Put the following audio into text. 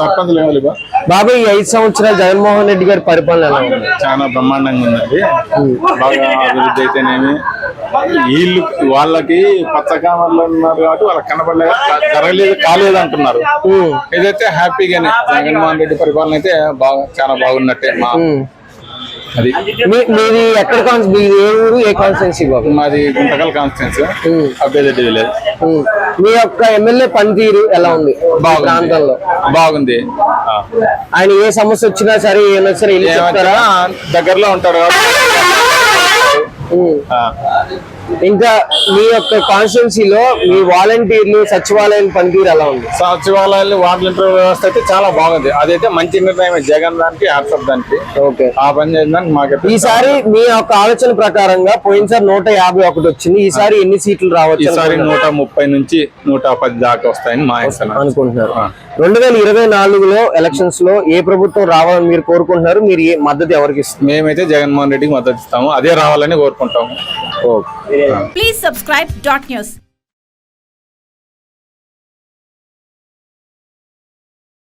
Sarpanch level బాబు ఈ ఐదు సంవత్సరాలు జగన్మోహన్ రెడ్డి గారి పరిపాలన ఎలా ఉంది? చాలా బ్రహ్మాండంగా ఉందండి. బాగా అభివృద్ధి అయితేనేమి వీళ్ళు వాళ్ళకి పచ్చకామర్లు ఉన్నారు కాబట్టి వాళ్ళకి కనపడలేదు జరగలేదు కాలేదు అంటున్నారు. ఇదైతే హ్యాపీగానే జగన్మోహన్ రెడ్డి పరిపాలన అయితే బాగా చాలా బాగున్నట్టే మా అది మీ- మీది ఎక్కడ మీది ఏ ఊరు ఏ కాన్స్టిట్యున్సీ బాబు? మాది గుంటకల్ కాన్స్టిట్యూన్స్ అభ్యర్థి విలేజ్ ఉమ్. మీ యొక్క ఎమ్మెల్యే పనితీరు ఎలా ఉంది? ప్రాంతంలో. బాగుంది. ఆయన ఏ సమస్య వచ్చినా సరే ఏమైనా సరే దగ్గరలో ఉంటాడు కాబట్టి. ఇంకా మీ యొక్క కాన్స్టిట్యున్సీలో మీ వాలంటీర్లు సచివాలయం పనితీరు ఎలా ఉంది? సచివాలయాలు వాలంటీర్ వ్యవస్థ అయితే చాలా బాగుంది. అదైతే మంచి నిర్ణయం జగన్ దానికి హ్యాట్సప్ దానికి. ఓకే. ఆ పని చేయడానికి మాకైతే ఈసారి మీ యొక్క ఆలోచన ప్రకారంగా పోయినసారి నూట యాభై ఒకటి వచ్చింది. ఈసారి ఎన్ని సీట్లు రావచ్చు ఈసారి నూట ముప్పై నుంచి నూట పది దాకా వస్తాయని మా. అనుకుంటున్నారు. రెండు వేల ఇరవై నాలుగులో ఎలక్షన్స్లో ఏ ప్రభుత్వం రావాలని మీరు కోరుకుంటున్నారు? మీరు ఏ మద్దతు ఎవరికి ఇస్తున్నారు? మేమైతే జగన్మోహన్ రెడ్డికి మద్దతు ఇస్తాము. అదే రావాలని కోరుకుంటాము okay Please subscribe dot news.